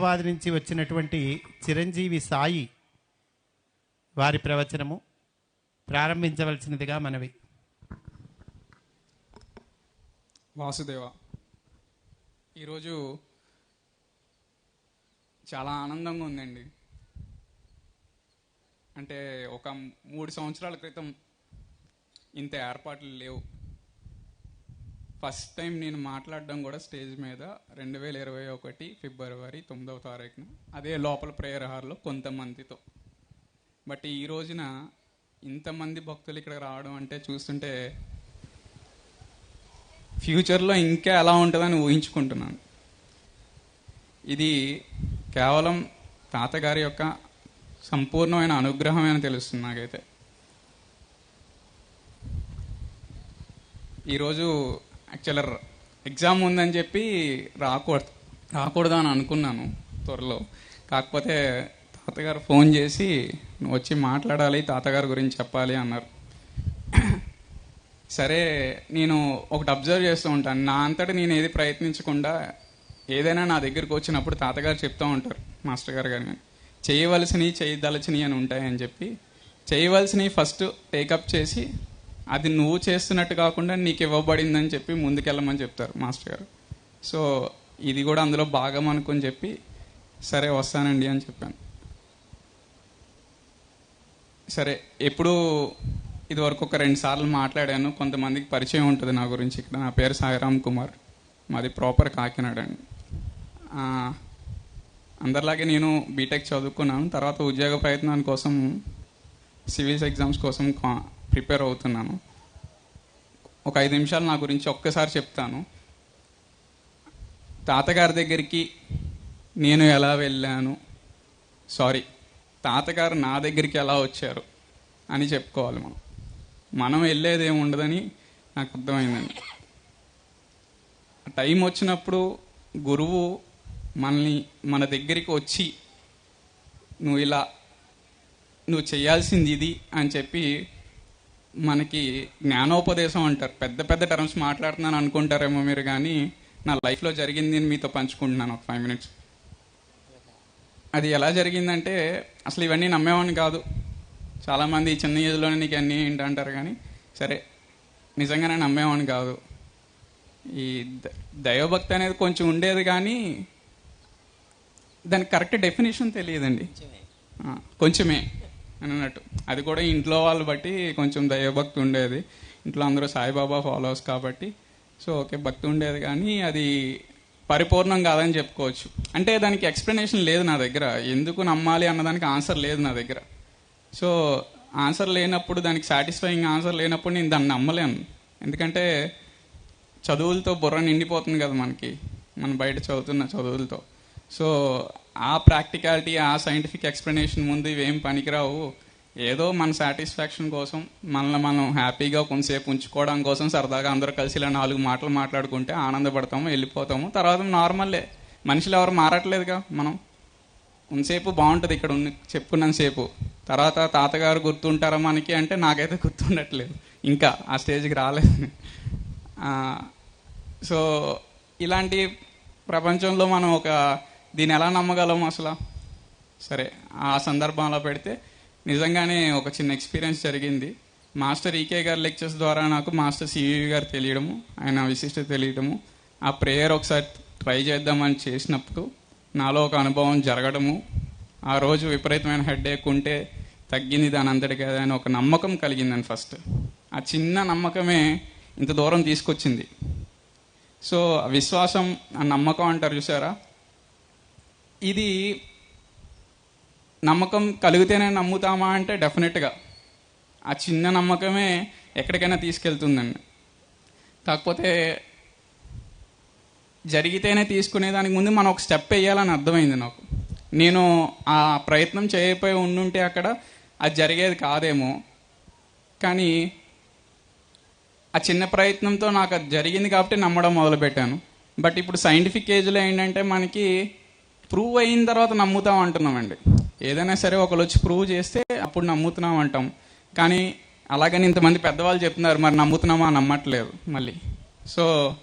హైదరాబాద్ నుంచి వచ్చినటువంటి చిరంజీవి సాయి వారి ప్రవచనము ప్రారంభించవలసినదిగా మనవి. వాసుదేవ ఈరోజు చాలా ఆనందంగా ఉందండి. అంటే ఒక మూడు సంవత్సరాల క్రితం ఇంత ఏర్పాట్లు లేవు. ఫస్ట్ టైం నేను మాట్లాడడం కూడా స్టేజ్ మీద రెండు వేల ఇరవై ఒకటి ఫిబ్రవరి తొమ్మిదవ తారీఖున. అదే లోపల ప్రేయర్ హార్లో కొంతమందితో. బట్ ఈ రోజున ఇంతమంది భక్తులు ఇక్కడ రావడం అంటే చూస్తుంటే ఫ్యూచర్లో ఇంకా ఎలా ఉంటుందని ఊహించుకుంటున్నాను. ఇది కేవలం తాతగారి యొక్క సంపూర్ణమైన అనుగ్రహం అని తెలుస్తుంది నాకైతే. ఈరోజు యాక్చువల్ ఎగ్జామ్ ఉందని చెప్పి రాకూడదు. రాకూడదు అని అనుకున్నాను త్వరలో. కాకపోతే తాతగారు ఫోన్ చేసి నువ్వు వచ్చి మాట్లాడాలి తాతగారి గురించి చెప్పాలి అన్నారు. సరే నేను ఒకటి అబ్జర్వ్ చేస్తూ ఉంటాను. నా అంతటా నేను ఏది ప్రయత్నించకుండా ఏదైనా నా దగ్గరికి వచ్చినప్పుడు తాతగారు చెప్తూ ఉంటారు మాస్టర్ గారు కానీ చేయవలసినవి చేయదలసినవి అని ఉంటాయని చెప్పి. చేయవలసినవి ఫస్ట్ టేకప్ చేసి అది నువ్వు చేస్తున్నట్టు కాకుండా నీకు ఇవ్వబడిందని చెప్పి ముందుకెళ్ళమని చెప్తారు మాస్టర్ గారు. సో ఇది కూడా అందులో భాగం అనుకుని చెప్పి సరే వస్తానండి అని చెప్పాను. సరే ఎప్పుడు ఇదివరకు ఒక రెండు సార్లు మాట్లాడాను. కొంతమందికి పరిచయం ఉంటుంది నా గురించి. ఇక్కడ నా పేరు సాయిరామ్ కుమార్. మాది ప్రాపర్ కాకినాడ అండి. అందరిలాగే నేను బీటెక్ చదువుకున్నాను. తర్వాత ఉద్యోగ ప్రయత్నాల కోసం సివిల్స్ ఎగ్జామ్స్ కోసం కా- ప్రిపేర్ అవుతున్నాను. ఒక ఐదు నిమిషాలు నా గురించి ఒక్కసారి చెప్తాను. తాతగారి దగ్గరికి నేను ఎలా వెళ్ళాను? సారీ తాతగారు నా దగ్గరికి ఎలా వచ్చారు అని చెప్పుకోవాలి మనం. మనం వెళ్ళేది ఏమి ఉండదని నాకు అర్థమైందండి. టైం వచ్చినప్పుడు గురువు మనల్ని మన దగ్గరికి వచ్చి నువ్వు ఇలా నువ్వు చేయాల్సింది ఇది అని చెప్పి మనకి జ్ఞానోపదేశం అంటారు. పెద్ద పెద్ద టర్మ్స్ మాట్లాడుతున్నాను అనుకుంటారేమో మీరు కానీ నా లైఫ్లో జరిగింది నేను మీతో పంచుకుంటున్నాను ఒక ఫైవ్ మినిట్స్. అది ఎలా జరిగిందంటే అసలు ఇవన్నీ నమ్మేవాడిని కాదు. చాలామంది చిన్న ఏజ్లోనే నీకు అన్నీ ఏంటి అంటారు కానీ సరే నిజంగానే నమ్మేవాడిని కాదు. ఈ దైవభక్తి అనేది కొంచెం ఉండేది కానీ దానికి కరెక్ట్ డెఫినేషన్ తెలియదండి. కొంచెమే. అని అన్నట్టు. అది కూడా ఇంట్లో వాళ్ళు బట్టి కొంచెం దైవభక్తి ఉండేది. ఇంట్లో అందరూ సాయిబాబా ఫాలోవర్స్ కాబట్టి. సో ఓకే భక్తి ఉండేది కానీ అది పరిపూర్ణం కాదని చెప్పుకోవచ్చు. అంటే దానికి ఎక్స్ప్లెనేషన్ లేదు నా దగ్గర. ఎందుకు నమ్మాలి అన్నదానికి ఆన్సర్ లేదు నా దగ్గర. సో ఆన్సర్ లేనప్పుడు దానికి సాటిస్ఫైయింగ్ ఆన్సర్ లేనప్పుడు నేను దాన్ని నమ్మలేను. ఎందుకంటే చదువులతో బుర్ర నిండిపోతుంది కదా మనకి. మనం బయట చదువుతున్న చదువులతో. సో ఆ ప్రాక్టికాలిటీ ఆ సైంటిఫిక్ ఎక్స్ప్లెనేషన్ ముందు ఇవేం పనికిరావు. ఏదో మన సాటిస్ఫాక్షన్ కోసం మనల్ని మనం హ్యాపీగా కొంతసేపు ఉంచుకోవడం కోసం సరదాగా అందరూ కలిసి ఇలా నాలుగు మాటలు మాట్లాడుకుంటే ఆనందపడతాము వెళ్ళిపోతాము. తర్వాత నార్మల్లే. మనుషులు ఎవరు మారట్లేదుగా మనం. కొంతసేపు బాగుంటుంది ఇక్కడ ఉన్న చెప్పుకున్నంతసేపు తర్వాత తాతగారు గుర్తుంటారా మనకి అంటే నాకైతే గుర్తుండట్లేదు. ఇంకా ఆ స్టేజ్కి రాలేదు. సో ఇలాంటి ప్రపంచంలో మనం ఒక దీన్ని ఎలా నమ్మగలం అసలు? సరే ఆ సందర్భంలో పెడితే నిజంగానే ఒక చిన్న ఎక్స్పీరియన్స్ జరిగింది. మాస్టర్ ఈకే గారి లెక్చర్స్ ద్వారా నాకు మాస్టర్ సివి గారు తెలియడము ఆయన విశిష్టత తెలియడము ఆ ప్రేయర్ ఒకసారి ట్రై చేద్దామని చేసినప్పుడు నాలో ఒక అనుభవం జరగడము ఆ రోజు విపరీతమైన హెడ్ ఉంటే తగ్గింది దాని అంతటికి అదే అని ఒక నమ్మకం కలిగిందని ఫస్ట్. ఆ చిన్న నమ్మకమే ఇంత దూరం తీసుకొచ్చింది. సో విశ్వాసం ఆ నమ్మకం అంటారు చూసారా? ఇది నమ్మకం కలిగితేనే నమ్ముతామా అంటే డెఫినెట్గా. ఆ చిన్న నమ్మకమే ఎక్కడికైనా తీసుకెళ్తుందండి. కాకపోతే జరిగితేనే తీసుకునే దానికి ముందు మనం ఒక స్టెప్ వేయాలని అర్థమైంది నాకు. నేను ఆ ప్రయత్నం చేయకపోయి ఉండుంటే అక్కడ అది జరిగేది కాదేమో. కానీ ఆ చిన్న ప్రయత్నంతో నాకు అది జరిగింది కాబట్టి నమ్మడం మొదలుపెట్టాను. బట్ ఇప్పుడు సైంటిఫిక్ ఏజ్లో ఏంటంటే మనకి ప్రూవ్ అయిన తర్వాత నమ్ముతాం అంటున్నామండి. ఏదైనా సరే ఒకళ్ళు వచ్చి ప్రూవ్ చేస్తే అప్పుడు నమ్ముతున్నాం అంటాం. కానీ అలాగని ఇంతమంది పెద్దవాళ్ళు చెప్తున్నారు మరి నమ్ముతున్నామా? నమ్మట్లేదు మళ్ళీ. సో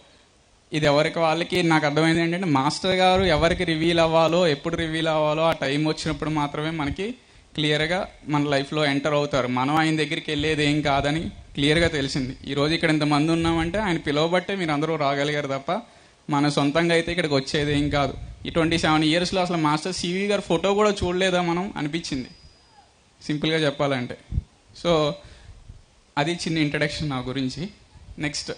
ఇది ఎవరికి వాళ్ళకి నాకు అర్థమైంది ఏంటంటే మాస్టర్ గారు ఎవరికి రివీల్ అవ్వాలో ఎప్పుడు రివీల్ అవ్వాలో ఆ టైం వచ్చినప్పుడు మాత్రమే మనకి క్లియర్గా మన లైఫ్లో ఎంటర్ అవుతారు. మనం ఆయన దగ్గరికి వెళ్ళేది ఏం కాదని క్లియర్గా తెలిసింది. ఈరోజు ఇక్కడ ఇంతమంది ఉన్నామంటే ఆయన పిలవబట్టే మీరు అందరూ రాగలిగారు తప్ప మన సొంతంగా అయితే ఇక్కడికి వచ్చేది ఏం కాదు. ఈ ట్వంటీ సెవెన్ ఇయర్స్లో అసలు మాస్టర్ సివి గారు ఫోటో కూడా చూడలేదా మనం అనిపించింది. సింపుల్గా చెప్పాలంటే. సో అది చిన్న ఇంట్రడక్షన్ నా గురించి. నెక్స్ట్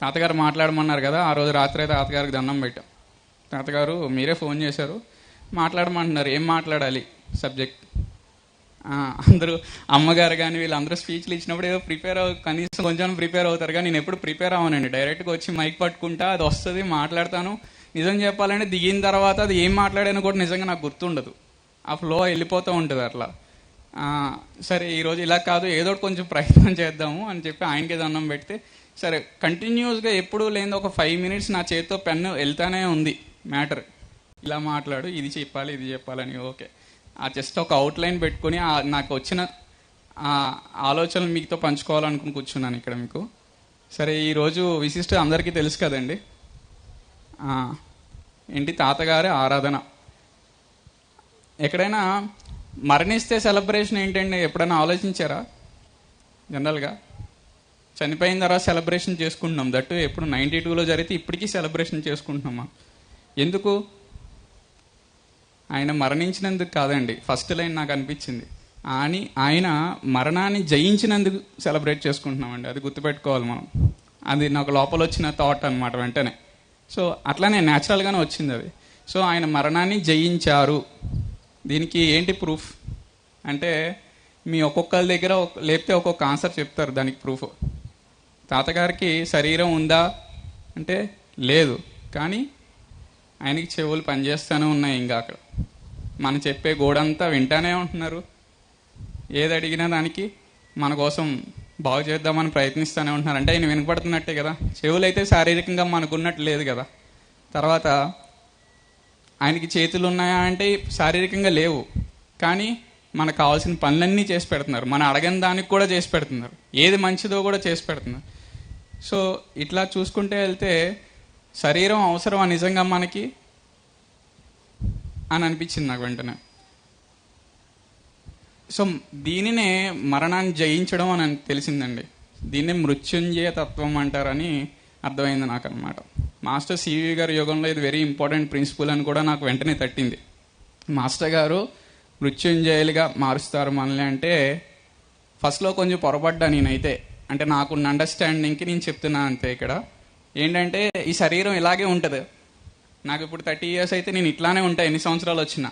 తాతగారు మాట్లాడమన్నారు కదా ఆ రోజు రాత్రి అయితే తాతగారికి దండం పెట్టాం. తాతగారు మీరే ఫోన్ చేశారు. మాట్లాడమంటున్నారు ఏం మాట్లాడాలి సబ్జెక్ట్? అందరూ అమ్మగారు కానీ వీళ్ళందరూ స్పీచ్లు ఇచ్చినప్పుడు ఏదో ప్రిపేర్ అవు కనీసం కొంచెం ప్రిపేర్ అవుతారు. కానీ నేను ఎప్పుడు ప్రిపేర్ అవ్వనండి. డైరెక్ట్గా వచ్చి మైక్ పట్టుకుంటా అది వస్తుంది మాట్లాడతాను. నిజం చెప్పాలంటే దిగిన తర్వాత అది ఏం మాట్లాడానో కూడా నిజంగా నాకు గుర్తుండదు. ఆ ఫ్లో వెళ్ళిపోతూ ఉంటుంది అట్లా. సరే ఈరోజు ఇలా కాదు ఏదో ఒకటి కొంచెం ప్రయత్నం చేద్దాము అని చెప్పి ఆయనకి దండం పెడితే సరే కంటిన్యూస్గా ఎప్పుడూ లేని ఒక ఫైవ్ మినిట్స్ నా చేతితో పెన్ను వెళ్తానే ఉంది మ్యాటర్ ఇలా మాట్లాడు ఇది చెప్పాలి ఇది చెప్పాలని ఓకే. ఆ జస్ట్ ఒక అవుట్లైన్ పెట్టుకొని నాకు వచ్చిన ఆ ఆలోచనలు మీతో పంచుకోవాలనుకుని కూర్చున్నాను ఇక్కడ మీకు. సరే ఈరోజు విశిష్ట అందరికీ తెలుసు కదండి. ఏంటి తాతగారి ఆరాధన? ఎక్కడైనా మరణిస్తే సెలబ్రేషన్ ఏంటండి? ఎప్పుడైనా ఆలోచించారా? జనరల్గా చనిపోయిన తర్వాత సెలబ్రేషన్ చేసుకుంటున్నాం. దట్టు ఎప్పుడు నైంటీ టూలో జరిగితే ఇప్పటికీ సెలబ్రేషన్ చేసుకుంటున్నామా? ఎందుకు? ఆయన మరణించినందుకు కాదండి. ఫస్ట్ లైన్ నాకు అనిపించింది. అని ఆయన మరణాన్ని జయించినందుకు సెలబ్రేట్ చేసుకుంటున్నామండి. అది గుర్తుపెట్టుకోవాలి మనం. అది నాకు లోపల వచ్చిన థాట్ అనమాట వెంటనే. సో అట్లానే న్యాచురల్గానే వచ్చింది అది. సో ఆయన మరణాన్ని జయించారు. దీనికి ఏంటి ప్రూఫ్ అంటే మీ ఒక్కొక్కరి దగ్గర లేపితే ఒక్కొక్క ఆన్సర్ చెప్తారు దానికి ప్రూఫ్ తాతగారికి శరీరం ఉందా? అంటే లేదు. కానీ ఆయనకి చెవులు పనిచేస్తూనే ఉన్నాయి ఇంకా అక్కడ. మనం చెప్పే గోడంతా వింటానే ఉంటున్నారు. ఏది అడిగినా దానికి మన కోసం బాగు చేద్దామని ప్రయత్నిస్తూనే ఉంటున్నారు. అంటే ఆయన వినపడుతున్నట్టే కదా. చెవులు అయితే శారీరకంగా మనకున్నట్టు లేదు కదా. తర్వాత ఆయనకి చేతులు ఉన్నాయా అంటే శారీరకంగా లేవు. కానీ మనకు కావాల్సిన పనులన్నీ చేసి పెడుతున్నారు. మనం అడగని దానికి కూడా చేసి పెడుతున్నారు. ఏది మంచిదో కూడా చేసి పెడుతున్నారు. సో ఇట్లా చూసుకుంటే వెళ్తే శరీరం అవసరం నిజంగా మనకి? అని అనిపించింది నాకు వెంటనే. సో దీనినే మరణాన్ని జయించడం అని తెలిసిందండి. దీన్నే మృత్యుంజయ తత్వం అంటారని అర్థమైంది నాకు అనమాట మాస్టర్ సివి గారి యోగంలో ఇది వెరీ ఇంపార్టెంట్ ప్రిన్సిపల్ అని కూడా నాకు వెంటనే తట్టింది. మాస్టర్ గారు మృత్యుంజయులుగా మారుస్తారు మనల్ని అంటే ఫస్ట్లో కొంచెం పొరపడ్డా నేనైతే. అంటే నాకున్న అండర్స్టాండింగ్కి నేను చెప్తున్నాను అంతే ఇక్కడ. ఏంటంటే ఈ శరీరం ఇలాగే ఉంటుంది. నాకు ఇప్పుడు థర్టీ ఇయర్స్ అయితే నేను ఇట్లానే ఉంటా ఎన్ని సంవత్సరాలు వచ్చినా.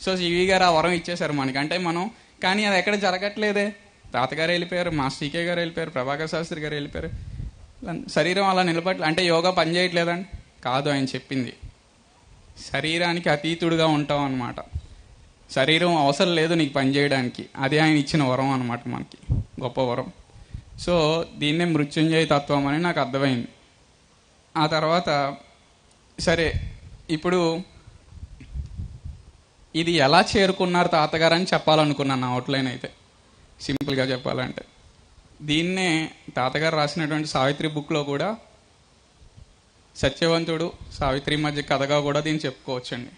సో సివి గారు ఆ వరం ఇచ్చేశారు మనకి. అంటే మనం కానీ అది ఎక్కడ జరగట్లేదే. తాతగారు వెళ్ళిపోయారు మా సీకే గారు వెళ్ళిపోయారు ప్రభాకర్ శాస్త్రి గారు వెళ్ళిపోయారు. శరీరం అలా నిలబట్ల అంటే యోగా పనిచేయట్లేదండి కాదు ఆయన చెప్పింది. శరీరానికి అతీతుడుగా ఉంటాం అనమాట శరీరం అవసరం లేదు నీకు పనిచేయడానికి అదే అది ఆయన ఇచ్చిన వరం అనమాట మనకి. గొప్ప వరం. సో దీన్నే మృత్యుంజయ తత్వం అని నాకు అర్థమైంది. ఆ తర్వాత సరే ఇప్పుడు ఇది ఎలా చేరుకున్నారు తాతగారు అని చెప్పాలనుకున్నాను నా అవుట్లైన్ అయితే. సింపుల్గా చెప్పాలంటే. దీన్నే తాతగారు రాసినటువంటి సావిత్రి బుక్లో కూడా సత్యవంతుడు సావిత్రి మధ్య కథగా కూడా దీన్ని చెప్పుకోవచ్చండి.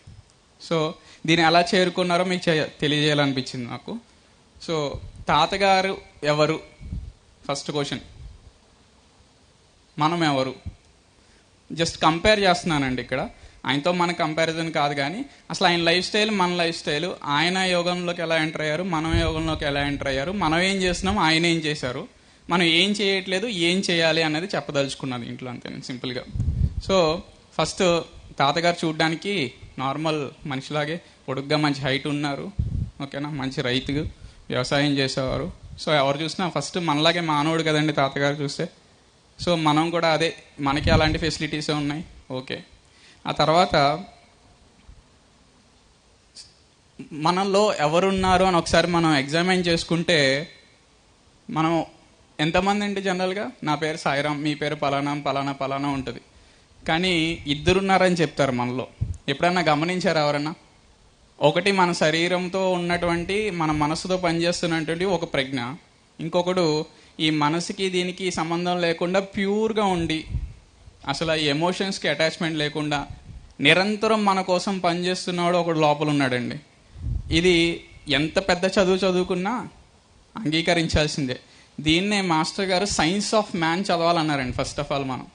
సో దీన్ని ఎలా చేరుకున్నారో మీకు తెలియజేయాలనిపించింది నాకు. సో తాతగారు ఎవరు? ఫస్ట్ క్వశ్చన్ మనం ఎవరు? జస్ట్ కంపేర్ చేస్తున్నానండి ఇక్కడ. ఆయనతో మన కంపారిజన్ కాదు కానీ అసలు ఆయన లైఫ్ స్టైల్ మన లైఫ్ స్టైల్ ఆయన యోగంలోకి ఎలా ఎంటర్ అయ్యారు మనం యోగంలోకి ఎలా ఎంటర్ అయ్యారు మనం ఏం చేస్తున్నాం ఆయన ఏం చేశారు మనం ఏం చేయట్లేదు ఏం చేయాలి అనేది చెప్పదలుచుకున్నది ఇంట్లో అంతే సింపుల్గా సో ఫస్ట్ తాతగారు చూడడానికి నార్మల్ మనిషిలాగే పొడుగ్గా మంచి హైట్ ఉన్నారు ఓకేనా మంచి రైతు వ్యవసాయం చేసేవారు. సో ఎవరు చూసినా ఫస్ట్ మనలాగే మానవుడు కదండి తాతగారు చూస్తే. సో మనం కూడా అదే మనకి అలాంటి ఫెసిలిటీస్ ఉన్నాయి? ఓకే ఆ తర్వాత మనలో ఎవరున్నారు అని ఒకసారి మనం ఎగ్జామిన్ చేసుకుంటే మనం ఎంతమంది అండి జనరల్గా? నా పేరు సాయిరామ్ మీ పేరు పలానా పలానా పలానా ఉంటుంది. కానీ ఇద్దరున్నారని చెప్తారు మనలో. ఎప్పుడన్నా గమనించారా ఎవరన్నా? ఒకటి మన శరీరంతో ఉన్నటువంటి మన మనసుతో పనిచేస్తున్నటువంటి ఒక ప్రజ్ఞ. ఇంకొకడు ఈ మనసుకి దీనికి సంబంధం లేకుండా ప్యూర్గా ఉండి అసలు ఈ ఎమోషన్స్కి అటాచ్మెంట్ లేకుండా నిరంతరం మన కోసం పనిచేస్తున్నాడు ఒకడు లోపల ఉన్నాడండి. ఇది ఎంత పెద్ద చదువు చదువుకున్నా అంగీకరించాల్సిందే. దీన్నే మాస్టర్ గారు సైన్స్ ఆఫ్ మ్యాన్ చదవాలన్నారండి ఫస్ట్ ఆఫ్ ఆల్ మనం.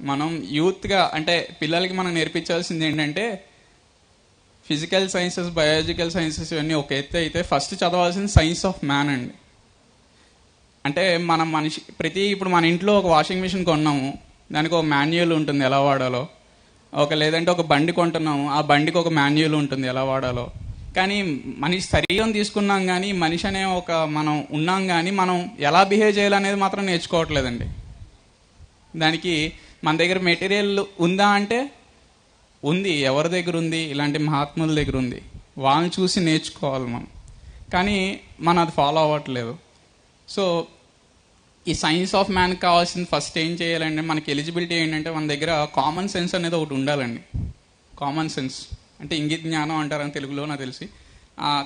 మనం యూత్గా అంటే పిల్లలకి మనం నేర్పించాల్సింది ఏంటంటే ఫిజికల్ సైన్సెస్ బయాలజికల్ సైన్సెస్ ఇవన్నీ ఒక ఎత్తు అయితే ఫస్ట్ చదవాల్సింది సైన్స్ ఆఫ్ మ్యాన్ అండి. అంటే మనం మనిషి ప్రతి ఇప్పుడు మన ఇంట్లో ఒక వాషింగ్ మిషన్ కొన్నాము. దానికి ఒక మాన్యువల్ ఉంటుంది ఎలా వాడాలో. ఒక లేదంటే ఒక బండి కొంటున్నాము ఆ బండికి ఒక మాన్యువల్ ఉంటుంది ఎలా వాడాలో. కానీ మనిషి శరీరం తీసుకున్నాం కానీ మనిషి అనే ఒక మనం ఉన్నాం కానీ మనం ఎలా బిహేవ్ చేయాలనేది మాత్రం నేర్చుకోవట్లేదండి. దానికి మన దగ్గర మెటీరియల్ ఉందా అంటే ఉంది ఎవరి దగ్గర ఉంది ఇలాంటి మహాత్ముల దగ్గర ఉంది. వాళ్ళని చూసి నేర్చుకోవాలి మనం. కానీ మనం అది ఫాలో అవ్వట్లేదు. సో ఈ సైన్స్ ఆఫ్ మ్యాన్ కావాల్సింది ఫస్ట్ ఏం చేయాలంటే మనకి ఎలిజిబిలిటీ ఏంటంటే మన దగ్గర కామన్ సెన్స్ అనేది ఒకటి ఉండాలండి. Common sense. అంటే ఇంగిత జ్ఞానం అంటారని తెలుగులో నాకు తెలిసి.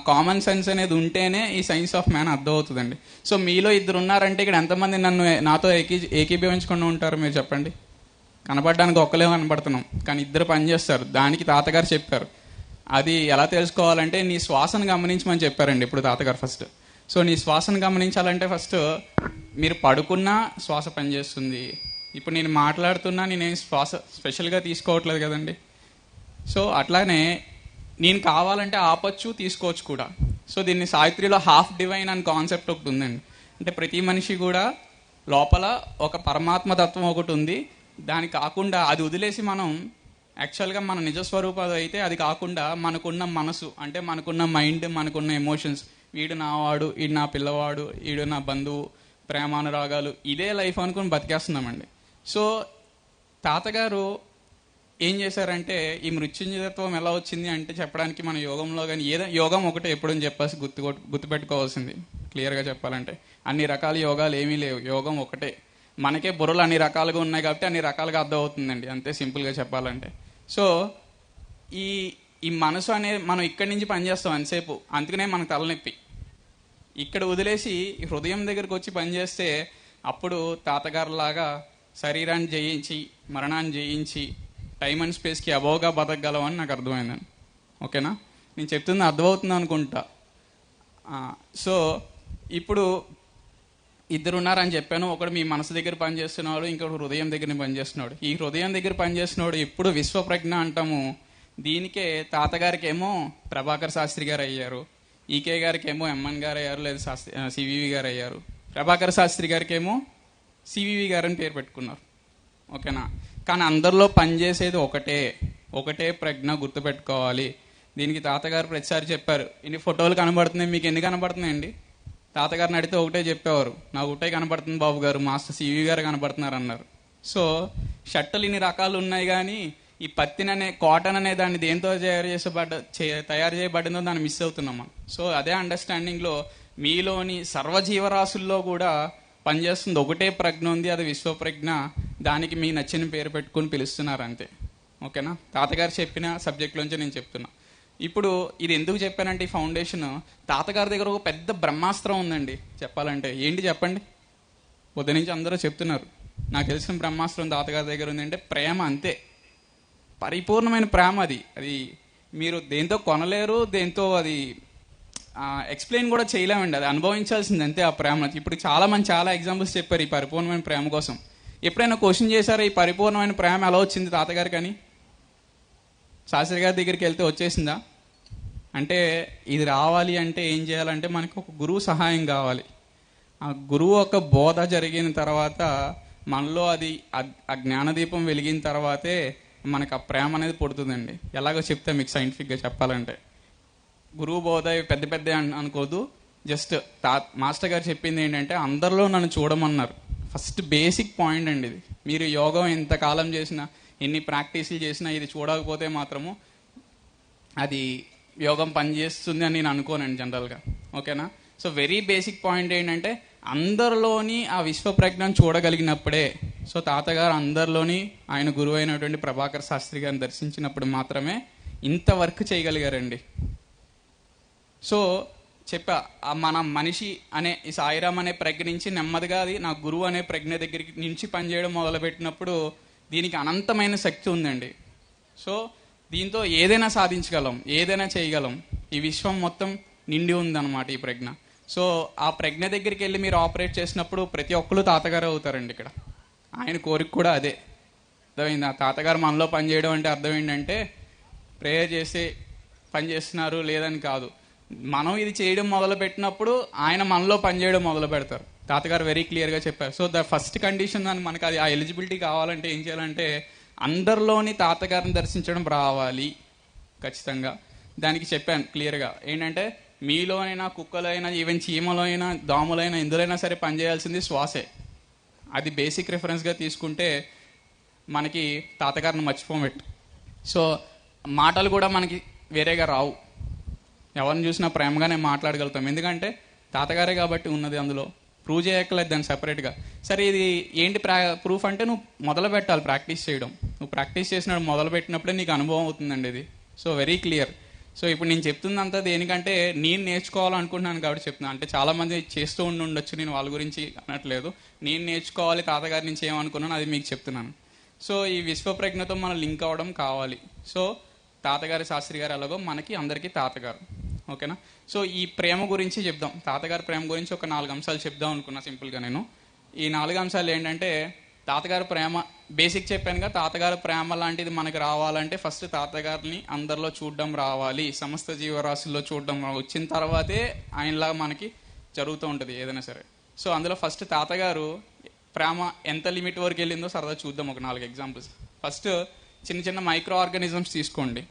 కామన్ సెన్స్ అనేది ఉంటేనే ఈ సైన్స్ ఆఫ్ మ్యాన్ అర్థమవుతుందండి. సో మీలో ఇద్దరు ఉన్నారంటే ఇక్కడ ఎంతమంది నన్ను నాతో ఏకీ ఏకీభవించకుండా ఉంటారు మీరు చెప్పండి? కనపడడానికి ఒక్కలే కనపడుతున్నాం. కానీ ఇద్దరు పనిచేస్తారు దానికి తాతగారు చెప్పారు. అది ఎలా తెలుసుకోవాలంటే నీ శ్వాసను గమనించమని చెప్పారండి ఇప్పుడు తాతగారు ఫస్ట్. సో నీ శ్వాసను గమనించాలంటే ఫస్ట్ మీరు పడుకున్నా శ్వాస పనిచేస్తుంది. ఇప్పుడు నేను మాట్లాడుతున్నా నేనేం శ్వాస స్పెషల్గా తీసుకోవట్లేదు కదండి. సో అట్లానే నేను కావాలంటే ఆపచ్చు తీసుకోవచ్చు కూడా. సో దీన్ని సావిత్రిలో హాఫ్ డివైన్ అని కాన్సెప్ట్ ఒకటి ఉందండి. అంటే ప్రతి మనిషి కూడా లోపల ఒక పరమాత్మ తత్వం ఒకటి ఉంది. దాని కాకుండా అది వదిలేసి మనం యాక్చువల్గా మన నిజస్వరూపాలు అయితే అది కాకుండా మనకున్న మనసు అంటే మనకున్న మైండ్ మనకున్న ఎమోషన్స్. వీడు నావాడు వీడు నా పిల్లవాడు వీడు నా బంధువు ప్రేమానురాగాలు ఇదే లైఫ్ అనుకుని బతికేస్తున్నామండి. సో తాతగారు ఏం చేశారంటే ఈ మృత్యుంజయత్వం ఎలా వచ్చింది అంటే చెప్పడానికి మన యోగంలో కానీ ఏదో యోగం ఒకటే ఎప్పుడని చెప్పేసి గుర్తు గుర్తుపెట్టుకోవాల్సింది. క్లియర్గా చెప్పాలంటే. అన్ని రకాల యోగాలు ఏమీ లేవు. యోగం ఒకటే. మనకే బుర్రలు అన్ని రకాలుగా ఉన్నాయి కాబట్టి అన్ని రకాలుగా అర్థం అవుతుందండి అంతే సింపుల్గా చెప్పాలంటే. సో ఈ ఈ మనసు అనేది మనం ఇక్కడి నుంచి పనిచేస్తాం అంతసేపు. అందుకనే మనకు తలనొప్పి. ఇక్కడ వదిలేసి ఈ హృదయం దగ్గరకు వచ్చి పనిచేస్తే అప్పుడు తాతగారులాగా శరీరాన్ని జయించి మరణాన్ని జయించి టైం అండ్ స్పేస్కి అబోగా బతకగలం అని నాకు అర్థమైందండి ఓకేనా? నేను చెప్తుంది అర్థమవుతుంది అనుకుంటా. సో ఇప్పుడు ఇద్దరు ఉన్నారని చెప్పాను. ఒకడు మీ మనసు దగ్గర పనిచేస్తున్నాడు ఇంకొకడు హృదయం దగ్గర పనిచేస్తున్నాడు ఈ హృదయం దగ్గర పనిచేస్తున్నాడు ఎప్పుడు విశ్వప్రజ్ఞ అంటాము. దీనికే తాతగారికి ఏమో ప్రభాకర్ శాస్త్రి గారు అయ్యారు. ఈకే గారికి ఏమో ఎంఎన్ గారు అయ్యారు లేదా శాస్త్రి సివివి గారు అయ్యారు ప్రభాకర్ శాస్త్రి గారికి ఏమో సివివి గారు అని పేరు పెట్టుకున్నారు. ఓకేనా? కానీ అందరిలో పనిచేసేది ఒకటే. ఒకటే ప్రజ్ఞ గుర్తుపెట్టుకోవాలి. దీనికి తాతగారు ప్రతిసారి చెప్పారు ఇన్ని ఫోటోలు కనబడుతున్నాయి మీకు ఎన్ని కనబడుతున్నాయండి? తాతగారిని అడిగితే ఒకటే చెప్పేవారు నాకు ఒకటే కనబడుతుంది బాబు గారు మాస్టర్ సివి గారు కనబడుతున్నారు అన్నారు సో షట్టలు ఇన్ని రకాలు ఉన్నాయి కానీ ఈ పత్తిని అనే కాటన్ అనే దాన్ని దేంతో తయారు చేసబడ్డ తయారు చేయబడిందో దాన్ని మిస్ అవుతున్నాం మనం. సో అదే అండర్స్టాండింగ్లో మీలోని సర్వజీవరాశుల్లో కూడా పనిచేస్తుంది. ఒకటే ప్రజ్ఞ ఉంది అది విశ్వప్రజ్ఞ. దానికి మీ నచ్చిన పేరు పెట్టుకుని పిలుస్తున్నారు అంతే. ఓకేనా? తాతగారు చెప్పిన సబ్జెక్ట్లోంచి నేను చెప్తున్నా. ఇప్పుడు ఇది ఎందుకు చెప్పానంటే ఈ ఫౌండేషన్ తాతగారి దగ్గర ఒక పెద్ద బ్రహ్మాస్త్రం ఉందండి. చెప్పాలంటే ఏంటి చెప్పండి? ఉదయం నుంచి అందరూ చెప్తున్నారు. నాకు తెలిసిన బ్రహ్మాస్త్రం తాతగారి దగ్గర ఉందంటే ప్రేమ అంతే. పరిపూర్ణమైన ప్రేమ అది. అది మీరు దేంతో కొనలేరు దేంతో అది ఎక్స్ప్లెయిన్ కూడా చేయలేమండి. అది అనుభవించాల్సింది అంతే ఆ ప్రేమ. ఇప్పుడు చాలా మంది చాలా ఎగ్జాంపుల్స్ చెప్పారు ఈ పరిపూర్ణమైన ప్రేమ కోసం. ఎప్పుడైనా క్వశ్చన్ చేశారా ఈ పరిపూర్ణమైన ప్రేమ ఎలా వచ్చింది తాతగారు కానీ? శాస్త్రి గారి దగ్గరికి వెళ్తే వచ్చేసిందా? అంటే ఇది రావాలి అంటే ఏం చేయాలంటే మనకు ఒక గురువు సహాయం కావాలి. ఆ గురువు ఒక బోధ జరిగిన తర్వాత మనలో అది ఆ- ఆ జ్ఞానదీపం వెలిగిన తర్వాతే మనకు ఆ ప్రేమ అనేది పుడుతుందండి. ఎలాగో చెప్తే మీకు సైంటిఫిక్గా చెప్పాలంటే. గురువు బోధ పెద్ద పెద్ద అనుకోదు జస్ట్ తా మాస్టర్ గారు చెప్పింది ఏంటంటే అందరిలో నన్ను చూడమన్నారు. ఫస్ట్ బేసిక్ పాయింట్ అండి ఇది. మీరు యోగం ఎంతకాలం చేసినా ఎన్ని ప్రాక్టీసులు చేసినా ఇది చూడకపోతే మాత్రము అది యోగం పనిచేస్తుంది అని నేను అనుకోనండి జనరల్గా ఓకేనా? సో వెరీ బేసిక్ పాయింట్ ఏంటంటే అందరిలోని ఆ విశ్వప్రజ్ఞను చూడగలిగినప్పుడే సో తాతగారు అందరిలోని ఆయన గురువు అయినటువంటి ప్రభాకర్ శాస్త్రి గారిని దర్శించినప్పుడు మాత్రమే ఇంత వర్క్ చేయగలిగారండి. సో చెప్పా మన మనిషి అనే ఈ సాయిరామ్ అనే ప్రజ్ఞ నుంచి నెమ్మదిగా అది నా గురువు అనే ప్రజ్ఞ దగ్గరికి నుంచి పనిచేయడం మొదలుపెట్టినప్పుడు దీనికి అనంతమైన శక్తి ఉందండి. సో దీంతో ఏదైనా సాధించగలం ఏదైనా చేయగలం ఈ విశ్వం మొత్తం నిండి ఉందన్నమాట ఈ ప్రజ్ఞ. సో ఆ ప్రజ్ఞ దగ్గరికి వెళ్ళి మీరు ఆపరేట్ చేసినప్పుడు ప్రతి ఒక్కరు తాతగారు అవుతారండి ఇక్కడ. ఆయన కోరిక కూడా అదే. అర్థమైంది? ఆ తాతగారు మనలో పనిచేయడం అంటే అర్థం ఏంటంటే ప్రేయర్ చేసి పని చేస్తున్నారు లేదని కాదు. మనం ఇది చేయడం మొదలు పెట్టినప్పుడు ఆయన మనలో పనిచేయడం మొదలు పెడతారు. తాతగారు వెరీ క్లియర్గా చెప్పారు. సో ద ఫస్ట్ కండిషన్ దాన్ని మనకు అది ఆ ఎలిజిబిలిటీ కావాలంటే ఏం చేయాలంటే అందరిలోని తాతగారిని దర్శించడం రావాలి. ఖచ్చితంగా. దానికి చెప్పాను క్లియర్గా ఏంటంటే మీలోనైనా కుక్కలైనా ఈవెన్ చీమలో అయినా దోమలైనా ఎందులైనా సరే పనిచేయాల్సింది శ్వాసే. అది బేసిక్ రిఫరెన్స్గా తీసుకుంటే మనకి తాతగారిని మర్చిపోమెట్టు. సో మాటలు కూడా మనకి వేరేగా రావు. ఎవరిని చూసినా ప్రేమగానే మాట్లాడగలుగుతాం. ఎందుకంటే తాతగారే కాబట్టి ఉన్నది అందులో. ప్రూవ్ చేయక్కలేదు దాన్ని సపరేట్గా సరే ఇది ఏంటి ప్రా ప్రూఫ్ అంటే నువ్వు మొదలు పెట్టాలి ప్రాక్టీస్ చేయడం. నువ్వు ప్రాక్టీస్ చేసినప్పుడు మొదలు పెట్టినప్పుడే నీకు అనుభవం అవుతుందండి ఇది. సో వెరీ క్లియర్ సో ఇప్పుడు నేను చెప్తుందంతా దేనికంటే నేను నేర్చుకోవాలనుకుంటున్నాను కాబట్టి చెప్తున్నాను అంటే చాలామంది చేస్తూ ఉండి ఉండొచ్చు నేను వాళ్ళ గురించి అనట్లేదు. నేను నేర్చుకోవాలి తాతగారి నుంచి ఏమనుకున్నాను అది మీకు చెప్తున్నాను. సో ఈ విశ్వప్రజ్ఞతో మనం లింక్ అవ్వడం కావాలి. సో తాతగారి శాస్త్రి గారు ఎలాగో మనకి అందరికీ తాతగారు. ఓకేనా? సో ఈ ప్రేమ గురించి చెప్దాం. తాతగారి ప్రేమ గురించి ఒక నాలుగు అంశాలు చెప్దాం అనుకున్నా సింపుల్గా నేను. ఈ నాలుగు అంశాలు ఏంటంటే తాతగారు ప్రేమ బేసిక్ చెప్పానుగా తాతగారు ప్రేమ లాంటిది మనకి రావాలంటే ఫస్ట్ తాతగారిని అందరిలో చూడడం రావాలి. సమస్త జీవరాశుల్లో చూడడం వచ్చిన తర్వాతే ఆయనలాగా మనకి జరుగుతూ ఉంటుంది ఏదైనా సరే. సో అందులో ఫస్ట్ తాతగారు ప్రేమ ఎంత లిమిట్ వరకు వెళ్ళిందో సరదా చూద్దాం ఒక నాలుగు ఎగ్జాంపుల్స్ ఫస్ట్ చిన్న చిన్న మైక్రో ఆర్గానిజమ్స్ తీసుకోండి.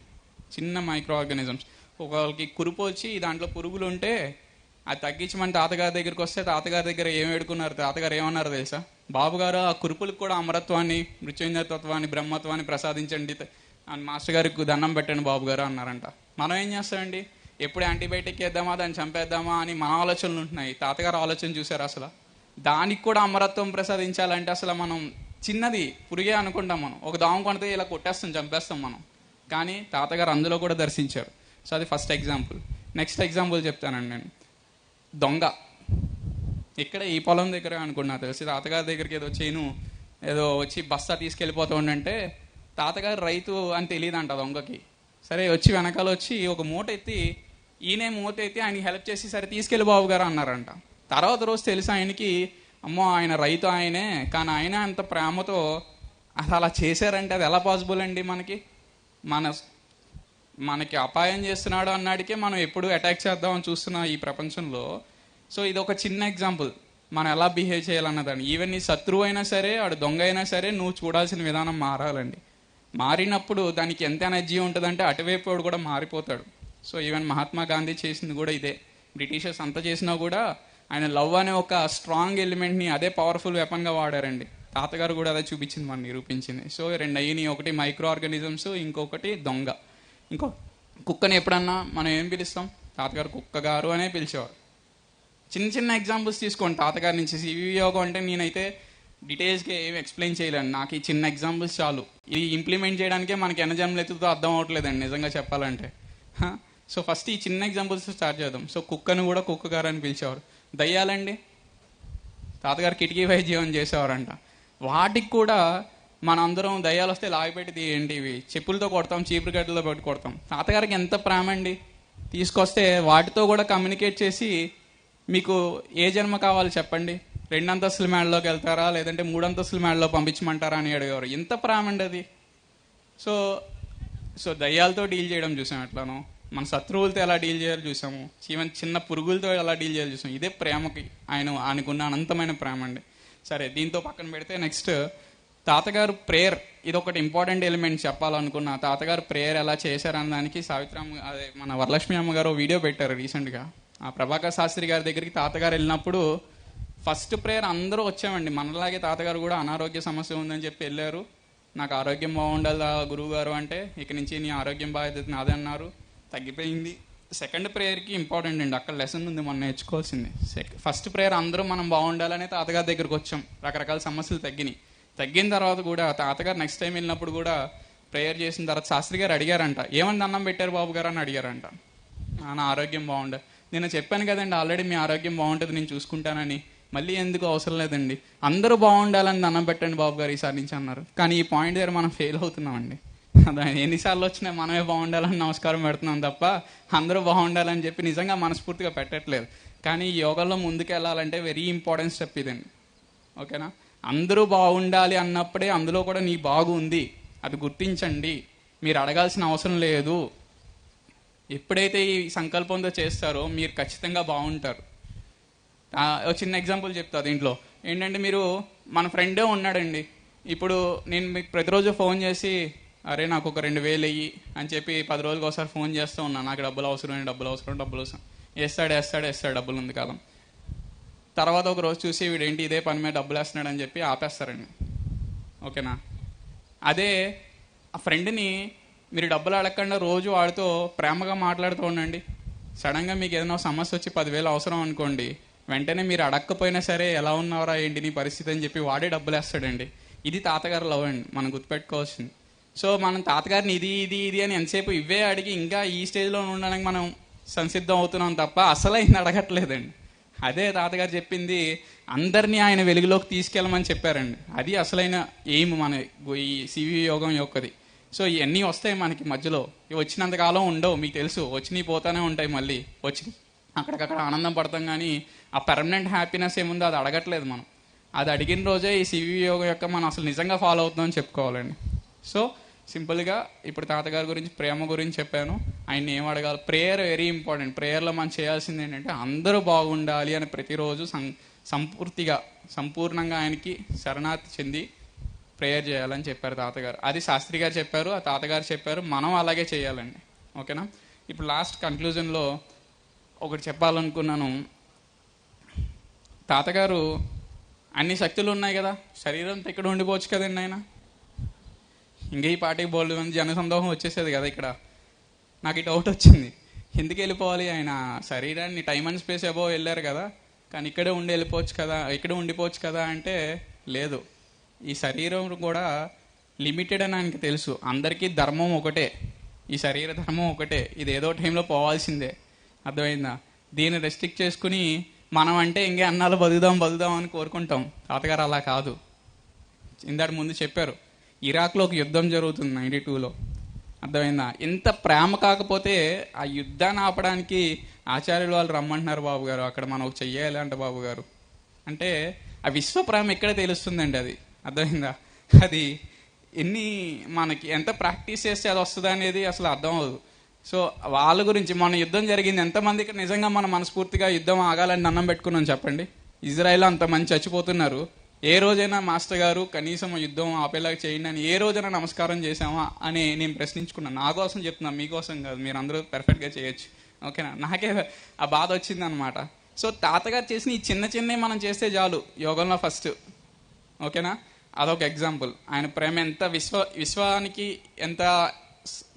చిన్న మైక్రో ఆర్గానిజమ్స్ ఒకరికి కురుపు వచ్చి దాంట్లో పురుగులు ఉంటే అది తగ్గించి మన తాతగారి దగ్గరికి వస్తే తాతగారి దగ్గర ఏం వేడుకున్నారు? తాతగారు ఏమన్నారు తెలుసా? బాబుగారు ఆ కురుపులకు కూడా అమరత్వాన్ని మృత్యుంజయతత్వాన్ని బ్రహ్మత్వాన్ని ప్రసాదించండి. అని మాస్టర్ గారికి దండం పెట్టండి బాబుగారు అన్నారంట. మనం ఏం చేస్తామండి? ఎప్పుడు యాంటీబయాటిక్ వేద్దామా దాన్ని చంపేద్దామా అని మన ఆలోచనలు ఉంటున్నాయి. తాతగారు ఆలోచన చూశారు అసలు? దానికి కూడా అమరత్వం ప్రసాదించాలంటే అసలు మనం చిన్నది పురిగే అనుకుంటాం మనం. ఒక దోమ కొడితే ఇలా కొట్టేస్తాం చంపేస్తాం మనం. కానీ తాతగారు అందులో కూడా దర్శించారు. సో అది ఫస్ట్ ఎగ్జాంపుల్. నెక్స్ట్ ఎగ్జాంపుల్ చెప్తానండి నేను. దొంగ. ఇక్కడ ఈ పొలం దగ్గర అనుకున్నా తెలిసి తాతగారి దగ్గరికి ఏదో చేయను ఏదో వచ్చి బస్తా తీసుకెళ్ళిపోతూ ఉండంటే తాతగారు రైతు అని తెలియదంట దొంగకి. సరే వచ్చి వెనకాల వచ్చి ఒక మూట ఎత్తి ఈయనే మూట ఎత్తి ఆయనకి హెల్ప్ చేసి సరే తీసుకెళ్ళి బాబు గారు అన్నారంట. తర్వాత రోజు తెలిసి ఆయనకి అమ్మో ఆయన రైతు ఆయనే కానీ ఆయన అంత ప్రేమతో అసలు అలా చేశారంటే అది ఎలా పాసిబుల్ అండి మనకి? మన మనకి అపాయం చేస్తున్నాడు అన్నాడికే మనం ఎప్పుడు అటాక్ చేద్దామని చూస్తున్న ఈ ప్రపంచంలో సో ఇది ఒక చిన్న ఎగ్జాంపుల్ మనం ఎలా బిహేవ్ చేయాలన్నదాన్ని. ఈవెన్ నీ శత్రువు అయినా సరే ఆడు దొంగ అయినా సరే నువ్వు చూడాల్సిన విధానం మారాలండి. మారినప్పుడు దానికి ఎంత ఎనర్జీ ఉంటుందంటే అటువైపు వాడు కూడా మారిపోతాడు. సో ఈవెన్ మహాత్మా గాంధీ చేసింది కూడా ఇదే. బ్రిటిషర్స్ అంత చేసినా కూడా ఆయన లవ్ అనే ఒక స్ట్రాంగ్ ఎలిమెంట్ని అదే పవర్ఫుల్ వెపన్గా వాడారండి. తాతగారు కూడా అదే చూపించింది మనం నిరూపించింది. సో రెండు అయినాయి. ఒకటి మైక్రో ఆర్గానిజమ్స్ ఇంకొకటి దొంగ. ఇంకో కుక్కని ఎప్పుడన్నా మనం ఏం పిలుస్తాం? తాతగారు కుక్క గారు అనే పిలిచేవారు. చిన్న చిన్న ఎగ్జాంపుల్స్ తీసుకోండి. తాతగారి నుంచి సివి యోగా అంటే నేనైతే డీటెయిల్స్గా ఏం ఎక్స్ప్లెయిన్ చేయలేను. నాకు ఈ చిన్న ఎగ్జాంపుల్స్ చాలు. ఇది ఇంప్లిమెంట్ చేయడానికే మనకి ఎన్న జన్మలు ఎత్తుతో అర్థం అవ్వట్లేదండి నిజంగా చెప్పాలంటే. సో ఫస్ట్ ఈ చిన్న ఎగ్జాంపుల్స్ స్టార్ట్ చేద్దాం. సో కుక్కను కూడా కుక్క గారు అని పిలిచేవారు. దయ్యాలండి? తాతగారు కిటికీ వైద్యం చేసేవారంట. వాటికి కూడా మన అందరం దయ్యాలు వస్తే లాగిపెట్టి ఏంటి ఇవి. చెప్పులతో కొడతాం చీపురు గడ్డలతో పెట్టి కొడతాం. తాతగారికి ఎంత ప్రేమ అండి తీసుకొస్తే వాటితో కూడా కమ్యూనికేట్ చేసి మీకు ఏ జన్మ కావాలి చెప్పండి? రెండు అంతస్తుల మేడలోకి వెళ్తారా? లేదంటే మూడు అంతస్తుల మేడలో పంపించమంటారా అని అడిగేవారు. ఎంత ప్రేమ అది. సో సో దయ్యాలతో డీల్ చేయడం చూసాం ఎట్లానో. మన శత్రువులతో ఎలా డీల్ చేయాలో చూసాము. ఈవెన్ చిన్న పురుగులతో ఎలా డీల్ చేయాలో చూసాం ఇదే ప్రేమకి ఆయన ఆయనకున్న అనంతమైన ప్రేమ అండి సరే దీంతో పక్కన పెడితే నెక్స్ట్ తాతగారు ప్రేయర్. ఇది ఒకటి ఇంపార్టెంట్ ఎలిమెంట్ చెప్పాలనుకున్నా. తాతగారు ప్రేయర్ ఎలా చేశారన్న దానికి సావిత్రమ్మ అదే మన వరలక్ష్మి అమ్మగారు వీడియో పెట్టారు రీసెంట్గా. ఆ ప్రభాకర్ శాస్త్రి గారి దగ్గరికి తాతగారు వెళ్ళినప్పుడు ఫస్ట్ ప్రేయర్ అందరూ వచ్చామండి. మనలాగే తాతగారు కూడా అనారోగ్య సమస్య ఉందని చెప్పి వెళ్ళారు. నాకు ఆరోగ్యం బాగుండాలా గురువు గారు అంటే ఇక నుంచి నీ ఆరోగ్యం బాధ్యత నాదే అన్నారు. తగ్గిపోయింది. సెకండ్ ప్రేయర్కి ఇంపార్టెంట్ అండి. అక్కడ లెసన్ ఉంది మనం నేర్చుకోవాల్సింది. ఫస్ట్ ప్రేయర్ అందరూ మనం బాగుండాలనే తాతగారి దగ్గరికి వచ్చాం. రకరకాల సమస్యలు తగ్గినాయి. తగ్గిన తర్వాత కూడా తాతగారు నెక్స్ట్ టైం వెళ్ళినప్పుడు కూడా ప్రేయర్ చేసిన తర్వాత శాస్త్రి గారు అడిగారంట. ఏమని దండం పెట్టారు బాబు గారు? అని అడిగారంట. నా ఆరోగ్యం బాగుండదు నేను చెప్పాను కదండి ఆల్రెడీ మీ ఆరోగ్యం బాగుంటుంది నేను చూసుకుంటానని. మళ్ళీ ఎందుకు అవసరం లేదండి. అందరూ బాగుండాలని దండం పెట్టండి బాబు గారు ఈసారి నుంచి అన్నారు. కానీ ఈ పాయింట్ దగ్గర మనం ఫెయిల్ అవుతున్నామండి. అదే ఎన్నిసార్లు వచ్చినా మనమే బాగుండాలని నమస్కారం పెడుతున్నాం తప్ప అందరూ బాగుండాలని చెప్పి నిజంగా మనస్ఫూర్తిగా పెట్టట్లేదు. కానీ యోగాలో ముందుకు వెళ్ళాలంటే వెరీ ఇంపార్టెంట్ స్టెప్ ఇదండి. ఓకేనా? అందరూ బాగుండాలి అన్నప్పుడే అందులో కూడా నీ బాగుంది అది గుర్తించండి. మీరు అడగాల్సిన అవసరం లేదు. ఎప్పుడైతే ఈ సంకల్పంతో చేస్తారో మీరు ఖచ్చితంగా బాగుంటారు. ఒక చిన్న ఎగ్జాంపుల్ చెప్తా దీంట్లో. ఏంటంటే మీరు మన ఫ్రెండే ఉన్నాడండి. ఇప్పుడు నేను మీకు ప్రతిరోజు ఫోన్ చేసి అరే నాకు ఒక రెండు వేలు వెయ్యి అని చెప్పి పది రోజులకు ఒకసారి ఫోన్ చేస్తూ ఉన్నాను. నాకు డబ్బులు అవసరం డబ్బులు అవసరం డబ్బులు అవసరం. వేస్తాడు వేస్తాడు వేస్తాడు డబ్బులు ఉంది కాలం. తర్వాత ఒక రోజు చూసి వీడేంటి ఇదే పని మీద డబ్బులు వేస్తున్నాడు అని చెప్పి ఆపేస్తారండి. ఓకేనా? అదే ఆ ఫ్రెండ్ని మీరు డబ్బులు అడగకుండా రోజు వాడితో ప్రేమగా మాట్లాడుతూ ఉండండి. సడన్గా మీకు ఏదైనా సమస్య వచ్చి పదివేలు అవసరం అనుకోండి వెంటనే మీరు అడగకపోయినా సరే ఎలా ఉన్నారా ఏంటి నీ పరిస్థితి అని చెప్పి వాడే డబ్బులు వేస్తాడండి. ఇది తాతగారు లవ్ అండి మనం గుర్తుపెట్టుకోవాల్సింది. సో మనం తాతగారిని ఇది ఇది ఇది అని ఎంతసేపు ఇవే అడిగి ఇంకా ఈ స్టేజ్లో ఉండడానికి మనం సంసిద్ధం అవుతున్నాం తప్ప అసలైంది అడగట్లేదండి. అదే తాతగారు చెప్పింది అందరినీ ఆయన వెలుగులోకి తీసుకెళ్ళమని చెప్పారండి. అది అసలైన ఎయిమ్ మన ఈ సివి యోగం యొక్కది. సో ఇవన్నీ వస్తాయి మనకి మధ్యలో. ఇవి వచ్చినంత కాలం ఉండవు మీకు తెలుసు. వచ్చినవి పోతానే ఉంటాయి మళ్ళీ. వచ్చి అక్కడికక్కడ ఆనందం పడతాం కానీ ఆ పర్మనెంట్ హ్యాపీనెస్ ఏముందో అది అడగట్లేదు మనం. అది అడిగిన రోజే ఈ సివి యోగం యొక్క మనం అసలు నిజంగా ఫాలో అవుతుందని చెప్పుకోవాలండి. సో సింపుల్గా ఇప్పుడు తాతగారి గురించి ప్రేమ గురించి చెప్పాను. ఆయన ఏం అడగాలి? ప్రేయర్ వెరీ ఇంపార్టెంట్ ప్రేయర్లో మనం చేయాల్సింది ఏంటంటే అందరూ బాగుండాలి అని ప్రతిరోజు సం సంపూర్తిగా సంపూర్ణంగా ఆయనకి శరణార్థి చెంది ప్రేయర్ చేయాలని చెప్పారు తాతగారు. అది శాస్త్రి గారు చెప్పారు ఆ తాతగారు చెప్పారు మనం అలాగే చేయాలండి. ఓకేనా? ఇప్పుడు లాస్ట్ కన్క్లూజన్లో ఒకటి చెప్పాలనుకున్నాను. తాతగారు అన్ని శక్తులు ఉన్నాయి కదా? శరీరంతో ఇక్కడ ఉండిపోవచ్చు కదండి ఆయన ఇంకా ఈ పార్టీకి బోల్డ్ మంది జనసందోహం వచ్చేసేది కదా ఇక్కడ. నాకు ఈ డౌట్ వచ్చింది. ఎందుకు వెళ్ళిపోవాలి ఆయన? శరీరాన్ని టైం అండ్ స్పేస్ ఎబో వెళ్ళారు కదా. కానీ ఇక్కడే ఉండి వెళ్ళిపోవచ్చు కదా? ఇక్కడే ఉండిపోవచ్చు కదా అంటే లేదు. ఈ శరీరం కూడా లిమిటెడ్ అని ఆయనకి తెలుసు. అందరికీ ధర్మం ఒకటే. ఈ శరీర ధర్మం ఒకటే. ఇది ఏదో టైంలో పోవాల్సిందే. అర్థమైందా? దీన్ని రెస్ట్రిక్ట్ చేసుకుని మనం అంటే ఇంకే అన్నాలు బతుకుదాం బతుకుదాం అని కోరుకుంటాం. తాతగారు అలా కాదు. ఇందాక ముందు చెప్పారు. ఇరాక్లో ఒక యుద్ధం జరుగుతుంది నైన్టీ టూలో. అర్థమైందా? ఇంత ప్రేమ కాకపోతే ఆ యుద్ధాన్ని ఆపడానికి ఆచార్యులు వాళ్ళు రమ్మంటున్నారు బాబు గారు అక్కడ మనం చెయ్యాలి అంట బాబు గారు అంటే ఆ విశ్వ ప్రేమ ఎక్కడ తెలుస్తుందండి అది? అర్థమైందా? అది ఎన్ని మనకి ఎంత ప్రాక్టీస్ చేస్తే అది వస్తుంది అనేది అసలు అర్థం అవ్వదు. సో వాళ్ళ గురించి మన యుద్ధం జరిగింది. ఎంతమందికి నిజంగా మన మనస్ఫూర్తిగా యుద్ధం ఆగాలని అన్నం పెట్టుకున్నాం చెప్పండి? ఇజ్రాయెల్ అంతమంది చచ్చిపోతున్నారు. ఏ రోజైనా మాస్టర్ గారు కనీసం యుద్ధం ఆపేలాగా చేయండి అని ఏ రోజైనా నమస్కారం చేసామా అని నేను ప్రశ్నించుకున్నాను నా కోసం చెప్తున్నాను మీకోసం కాదు. మీరు అందరూ పర్ఫెక్ట్గా చేయొచ్చు. ఓకేనా? నాకే ఆ బాధ వచ్చింది అనమాట సో తాతగారు చేసిన ఈ చిన్న చిన్నవి మనం చేస్తే చాలు. యోగంలో ఫస్ట్ ఓకేనా? అదొక ఎగ్జాంపుల్. ఆయన ప్రేమ ఎంత విశ్వ విశ్వానికి ఎంత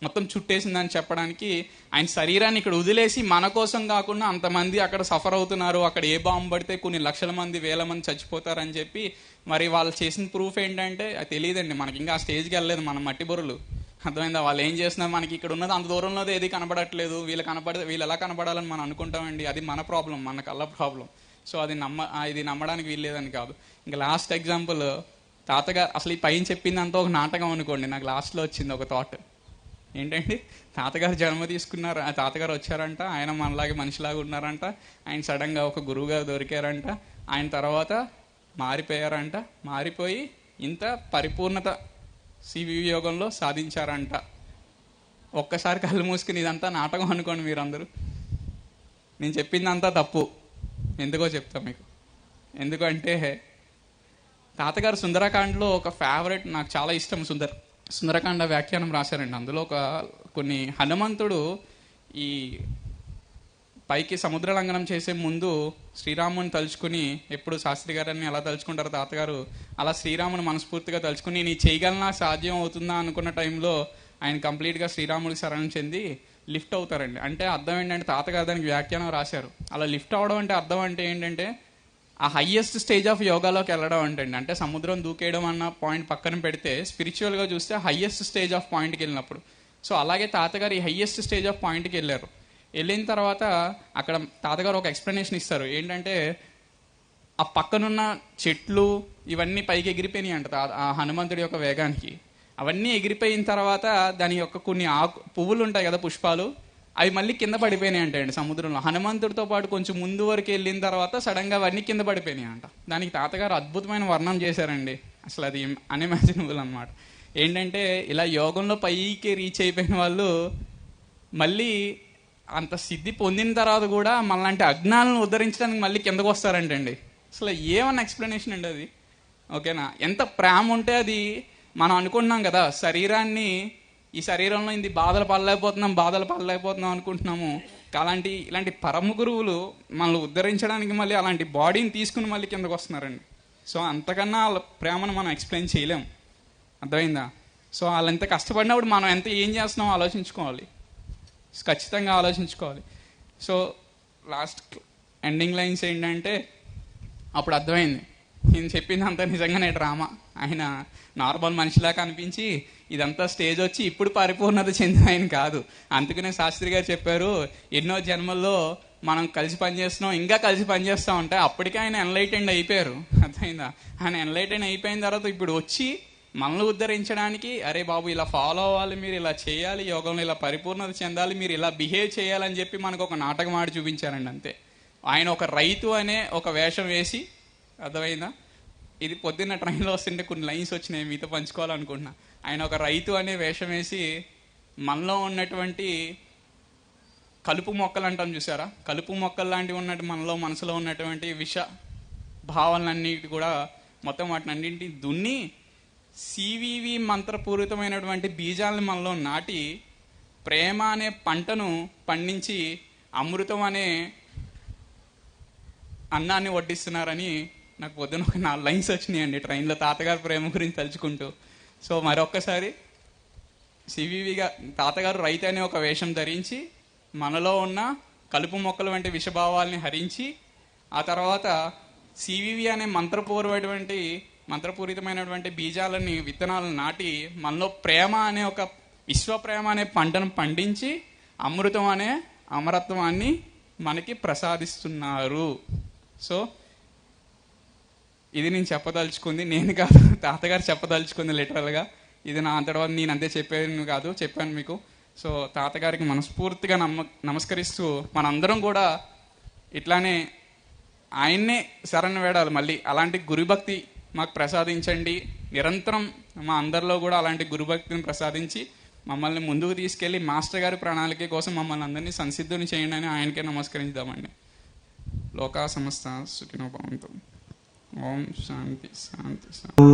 మొత్తం చుట్టేసిందని చెప్పడానికి ఆయన శరీరాన్ని ఇక్కడ వదిలేసి మన కోసం కాకుండా అంతమంది అక్కడ సఫర్ అవుతున్నారు. అక్కడ ఏ బాంబు పడితే కొన్ని లక్షల మంది వేల మంది చచ్చిపోతారని చెప్పి మరి వాళ్ళు చేసిన ప్రూఫ్ ఏంటంటే అది తెలియదండి. మనకి ఇంకా ఆ స్టేజ్కి వెళ్ళలేదు మన మట్టి బొరులు అర్థమైందా? వాళ్ళు ఏం చేస్తున్నారు మనకి ఇక్కడ ఉన్నది అంత దూరంలో ఏది కనబడట్లేదు. వీళ్ళు కనపడ వీళ్ళు ఎలా కనపడాలని మనం అనుకుంటామండి. అది మన ప్రాబ్లం మన కళ్ళ ప్రాబ్లం. సో అది నమ్మ ఇది నమ్మడానికి వీల్లేదని కాదు. ఇంకా లాస్ట్ ఎగ్జాంపుల్ తాతగారు అసలు ఈ పైన చెప్పిందంతా ఒక నాటకం అనుకోండి నాకు లాస్ట్లో వచ్చింది ఒక థాట్ ఏంటండి? తాతగారు జన్మ తీసుకున్నారు ఆ తాతగారు వచ్చారంట ఆయన మనలాగే మనిషిలాగా ఉన్నారంట ఆయన సడన్గా ఒక గురువుగా దొరికారంట ఆయన తర్వాత మారిపోయారంట మారిపోయి ఇంత పరిపూర్ణత సివి యోగంలో సాధించారంట. ఒక్కసారి కళ్ళు మూసుకుని ఇదంతా నాటకం అనుకోండి మీరందరూ. నేను చెప్పిందంతా తప్పు. ఎందుకో చెప్తా మీకు. ఎందుకంటే తాతగారు సుందరకాండలో ఒక ఫేవరెట్ నాకు చాలా ఇష్టం సుందర. సుందరకాండ వ్యాఖ్యానం రాశారండి. అందులో ఒక కొన్ని హనుమంతుడు ఈ పైకి సముద్ర లంఘనం చేసే ముందు శ్రీరాముని తలుచుకుని ఎప్పుడు శాస్త్రి గారిని ఎలా తలుచుకుంటారు తాతగారు అలా శ్రీరాముని మనస్ఫూర్తిగా తలుచుకుని నీ చేయగలనా? సాధ్యం అవుతుందా? అనుకున్న టైంలో ఆయన కంప్లీట్గా శ్రీరాముడికి శరణం చెంది లిఫ్ట్ అవుతారండి. అంటే అర్థం ఏంటంటే తాతగారు దానికి వ్యాఖ్యానం రాశారు. అలా లిఫ్ట్ అవడం అంటే అర్థం అంటే ఏంటంటే ఆ హయ్యెస్ట్ స్టేజ్ ఆఫ్ యోగాలోకి వెళ్ళడం అంటండి. అంటే సముద్రం దూకేయడం అన్న పాయింట్ పక్కన పెడితే స్పిరిచువల్గా చూస్తే హయ్యెస్ట్ స్టేజ్ ఆఫ్ పాయింట్కి వెళ్ళినప్పుడు. సో అలాగే తాతగారు ఈ హయ్యెస్ట్ స్టేజ్ ఆఫ్ పాయింట్కి వెళ్ళారు. వెళ్ళిన తర్వాత అక్కడ తాతగారు ఒక ఎక్స్ప్లెనేషన్ ఇస్తారు. ఏంటంటే ఆ పక్కనున్న చెట్లు ఇవన్నీ పైకి ఎగిరిపోయినాయి అంట ఆ- ఆ హనుమంతుడి యొక్క వేగానికి. అవన్నీ ఎగిరిపోయిన తర్వాత దాని యొక్క కొన్ని ఆకు పువ్వులు ఉంటాయి కదా పుష్పాలు. అవి మళ్ళీ కింద పడిపోయినాయి అంట అండి సముద్రంలో. హనుమంతుడితో పాటు కొంచెం ముందు వరకు వెళ్ళిన తర్వాత సడన్గా అవన్నీ కింద పడిపోయినాయి అంట. దానికి తాతగారు అద్భుతమైన వర్ణం చేశారండి. అసలు అది అన్ఇమాజినబుల్ అన్నమాట. ఏంటంటే ఇలా యోగంలో పైకి రీచ్ అయిపోయిన వాళ్ళు మళ్ళీ అంత సిద్ధి పొందిన తర్వాత కూడా మనలాంటి అజ్ఞాలను ఉద్ధరించడానికి మళ్ళీ కిందకు వస్తారంటండి అసలు ఏమన్నా ఎక్స్ప్లెనేషన్ అండి అది? ఓకేనా? ఎంత ప్రేమ ఉంటే అది మనం అనుకుంటున్నాం కదా శరీరాన్ని ఈ శరీరంలో ఇది బాధలు పడలేకపోతున్నాం బాధలు పడలేకపోతున్నాం అనుకుంటున్నాము. అలాంటి ఇలాంటి పరమ గురువులు మనల్ని ఉద్ధరించడానికి మళ్ళీ అలాంటి బాడీని తీసుకుని మళ్ళీ కిందకు వస్తున్నారండి. సో అంతకన్నా వాళ్ళ ప్రేమను మనం ఎక్స్ప్లెయిన్ చేయలేం. అర్థమైందా? సో వాళ్ళు ఎంత కష్టపడినప్పుడు మనం ఎంత ఏం చేస్తున్నామో ఆలోచించుకోవాలి. ఖచ్చితంగా ఆలోచించుకోవాలి. సో లాస్ట్ ఎండింగ్ లైన్స్ ఏంటంటే అప్పుడు అర్థమైంది. నేను చెప్పిందంతా నిజంగానే డ్రామా. ఆయన నార్మల్ మనిషిలా కనిపించి ఇదంతా స్టేజ్ వచ్చి ఇప్పుడు పరిపూర్ణత చెందిన ఆయన కాదు. అందుకనే శాస్త్రి గారు చెప్పారు ఎన్నో జన్మల్లో మనం కలిసి పనిచేస్తున్నాం ఇంకా కలిసి పనిచేస్తూ ఉంటే అప్పటికే ఆయన ఎన్లైటెండ్ అయిపోయారు. అర్థమైందా? ఆయన ఎన్లైటెండ్ అయిపోయిన తర్వాత ఇప్పుడు వచ్చి మనల్ని ఉద్ధరించడానికి అరే బాబు ఇలా ఫాలో అవ్వాలి మీరు ఇలా చేయాలి యోగంలో ఇలా పరిపూర్ణత చెందాలి మీరు ఇలా బిహేవ్ చేయాలని చెప్పి మనకు ఒక నాటకం ఆడి చూపించారండి అంతే. ఆయన ఒక రైతు అనే ఒక వేషం వేసి అర్థమైందా? ఇది పొద్దున్న ట్రైన్లో వస్తుంటే కొన్ని లైన్స్ వచ్చినాయి మీతో పంచుకోవాలనుకుంటున్నా. ఆయన ఒక రైతు అనే వేషం వేసి మనలో ఉన్నటువంటి కలుపు మొక్కలు అంటాం చూసారా? కలుపు మొక్కలు లాంటివి ఉన్నట్టు మనలో మనసులో ఉన్నటువంటి విష భావనలన్నిటి కూడా మొత్తం వాటిని అన్నింటినీ దున్ని సివివి మంత్రపూరితమైనటువంటి బీజాలను మనలో నాటి ప్రేమ అనే పంటను పండించి అమృతం అనే అన్నాన్ని వడ్డిస్తున్నారని నాకు పొద్దున ఒక నాలుగు లైన్స్ వచ్చినాయండి ట్రైన్లో తాతగారు ప్రేమ గురించి తలుచుకుంటూ. సో మరొక్కసారి సివివిగా తాతగారు రైతు అనే ఒక వేషం ధరించి మనలో ఉన్న కలుపు మొక్కలు వంటి విషభావాల్ని హరించి ఆ తర్వాత సివివి అనే మంత్రపూర్వటువంటి మంత్రపూరితమైనటువంటి బీజాలని విత్తనాలను నాటి మనలో ప్రేమ అనే ఒక విశ్వ ప్రేమ అనే పంటను పండించి అమృతం అనే అమరత్వాన్ని మనకి ప్రసాదిస్తున్నారు. సో ఇది నేను చెప్పదలుచుకుంది నేను కాదు తాతగారు చెప్పదలుచుకుంది లిటరల్గా ఇది నా అంతటి వల్ల నేను అంతే చెప్పేది కాదు చెప్పాను మీకు. సో తాతగారికి మనస్ఫూర్తిగా నమ్మ నమస్కరిస్తూ మనందరం కూడా ఇట్లానే ఆయన్నే శరణ వేడాలి. మళ్ళీ అలాంటి గురుభక్తి మాకు ప్రసాదించండి. నిరంతరం మా అందరిలో కూడా అలాంటి గురుభక్తిని ప్రసాదించి మమ్మల్ని ముందుకు తీసుకెళ్ళి మాస్టర్ గారి ప్రణాళిక కోసం మమ్మల్ని అందరినీ సంసిద్ధుని చేయండి అని ఆయనకే నమస్కరించుదామండి. లోకా సంస్థ సుఖినో ओम शांति शांति शांति